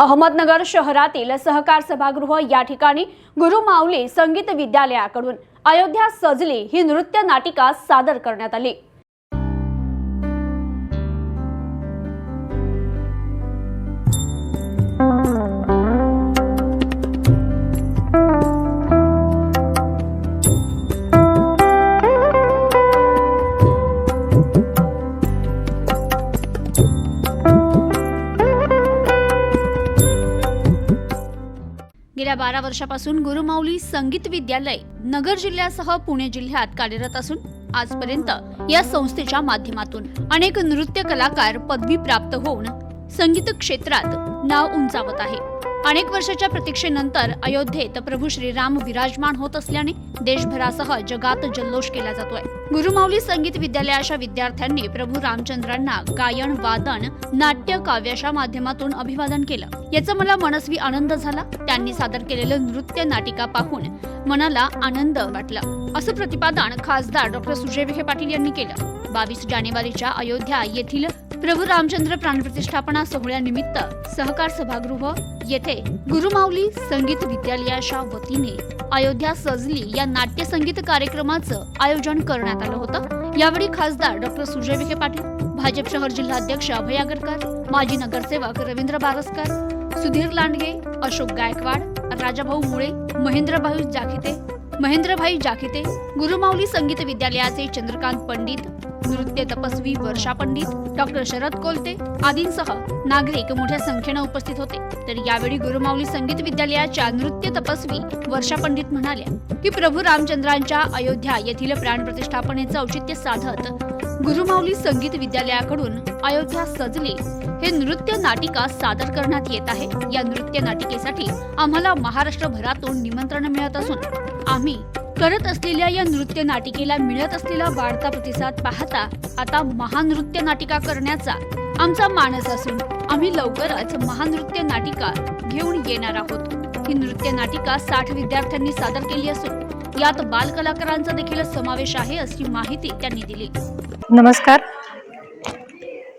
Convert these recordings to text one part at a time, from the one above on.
अहमदनगर शहरातील सहकार सभागृह या ठिकाणी गुरु माऊली संगीत विद्यालयाकडून अयोध्या सजली ही नृत्य नाटिका सादर करण्यात आली. गेल्या बारा वर्षापासून गुरुमाऊली संगीत विद्यालय नगर जिल्ह्यासह पुणे जिल्ह्यात कार्यरत असून आजपर्यंत या संस्थेच्या माध्यमातून अनेक नृत्य कलाकार पदवी प्राप्त होऊन संगीत क्षेत्रात नाव उंचावत आहे. अनेक वर्षाच्या प्रतीक्षेनंतर अयोध्येत प्रभू श्रीराम विराजमान होत असल्याने देशभरासह जगात जल्लोष केला जातोय. गुरुमाऊली संगीत विद्यालयाच्या विद्यार्थ्यांनी प्रभू रामचंद्रांना गायन वादन नाट्य काव्याच्या माध्यमातून अभिवादन केलं. याचा मला मनस्वी आनंद झाला. त्यांनी सादर केलेलं नृत्य नाटिका पाहून मनाला आनंद वाटला. असं प्रतिपादन खासदार डॉक्टर सुजय विखे पाटील यांनी केलं. बावीस जानेवारीच्या अयोध्या येथील प्रभू रामचंद्र प्राणप्रतिष्ठापना सोहळ्यानिमित्त सहकार सभागृह येथे गुरुमाऊली संगीत विद्यालयाच्या वतीने अयोध्या सजली या नाट्य संगीत कार्यक्रमाचं आयोजन करण्यात आलं होतं. यावेळी खासदार डॉक्टर सुजय विखे पाटील भाजप शहर जिल्हाध्यक्ष अभय आगरकर माजी नगरसेवक रवींद्र बारसकर सुधीर लांडगे अशोक गायकवाड राजाभाऊ मुळे महेंद्रभाई जाखिते महेंद्रभाई जाखिते गुरुमाऊली संगीत विद्यालयाचे चंद्रकांत पंडित नृत्य तपस्वी वर्षा पंडित डॉक्टर शरद कोलते आदींसह नागरिक मोठ्या संख्येनं उपस्थित होते. तर यावेळी गुरुमाऊली संगीत विद्यालयाच्या नृत्य तपस्वी वर्षा पंडित म्हणाल्या की प्रभू रामचंद्रांच्या अयोध्या येथील प्राणप्रतिष्ठापनेचं औचित्य साधत गुरुमाऊली संगीत विद्यालयाकडून अयोध्या सजली हे नृत्य नाटिका सादर करण्यात येत आहे. या नृत्य नाटिकेसाठी आम्हाला महाराष्ट्रभरातून निमंत्रण मिळत असून आम्ही करत असलेल्या या नृत्य नाटिकेला मिळत असलेला वाढता प्रतिसाद पाहता आता महानृत्य नाटिका करण्याचा आमचा मानस असून आम्ही लवकरच महानृत्य नाटिका घेऊन येणार आहोत. ही नृत्य नाटिका साठ विद्यार्थ्यांनी सादर केली असून यात बालकलाकारांचा देखील समावेश आहे अशी माहिती त्यांनी दिली. नमस्कार.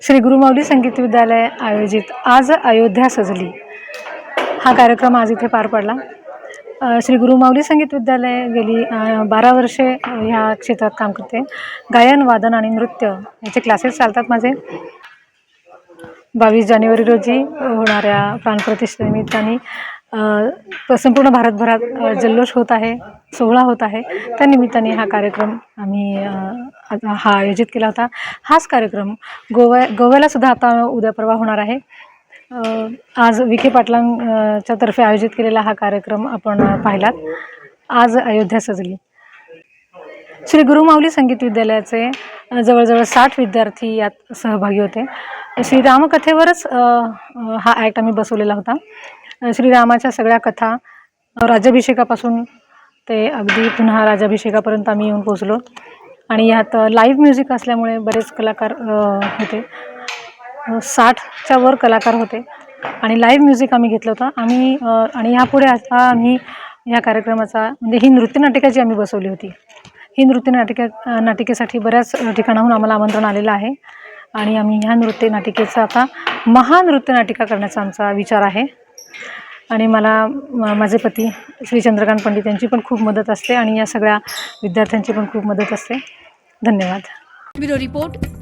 श्री गुरुमाऊली संगीत विद्यालय आयोजित आज अयोध्या सजली. हा कार्यक्रम आज इथे पार पडला. श्री श्री गुरुमाऊली संगीत विद्यालय गेली बारा वर्षे ह्या क्षेत्रात काम करते. गायन वादन आणि नृत्य याचे क्लासेस चालतात माझे. बावीस जानेवारी रोजी होणाऱ्या प्राणप्रतिष्ठेनिमित्ताने संपूर्ण भारतभरात जल्लोष होत आहे सोहळा होत आहे. त्या निमित्ताने हा कार्यक्रम आम्ही हा आयोजित केला होता. हाच कार्यक्रम गोव्या गोव्याला सुद्धा आता उद्या परवा होणार आहे. आज विखे पाटलांच्या तर्फे आयोजित केलेला हा कार्यक्रम आपण पाहिलात. आज अयोध्या सजली. श्री गुरुमाऊली संगीत विद्यालयाचे जवळजवळ साठ विद्यार्थी यात सहभागी होते. श्रीरामकथेवरच हा ॲक्ट आम्ही बसवलेला होता. श्रीरामाच्या सगळ्या कथा राज्याभिषेकापासून ते अगदी पुन्हा राज्याभिषेकापर्यंत आम्ही येऊन पोचलो आणि यात लाईव्ह म्युझिक असल्यामुळे बरेच कलाकार होते. साठच्या वर कलाकार होते. आणि लाईव्ह म्युझिक आम्ही घेतलं होतं. आम्ही आणि यापुढे आता आम्ही ह्या कार्यक्रमाचा म्हणजे ही नृत्यनाटिका जी आम्ही बसवली होती. ही नृत्य नाटिका नाटिकेसाठी बऱ्याच ठिकाणाहून आम्हाला आमंत्रण आलेलं आहे. आणि आम्ही ह्या नृत्य नाटिकेचा आता महानृत्य नाटिका करण्याचा आमचा विचार आहे. आणि मला माझे पती श्री चंद्रकांत पंडित यांची पण खूप मदत असते. आणि या सगळ्या विद्यार्थ्यांची पण खूप मदत असते. धन्यवाद. Bureau report.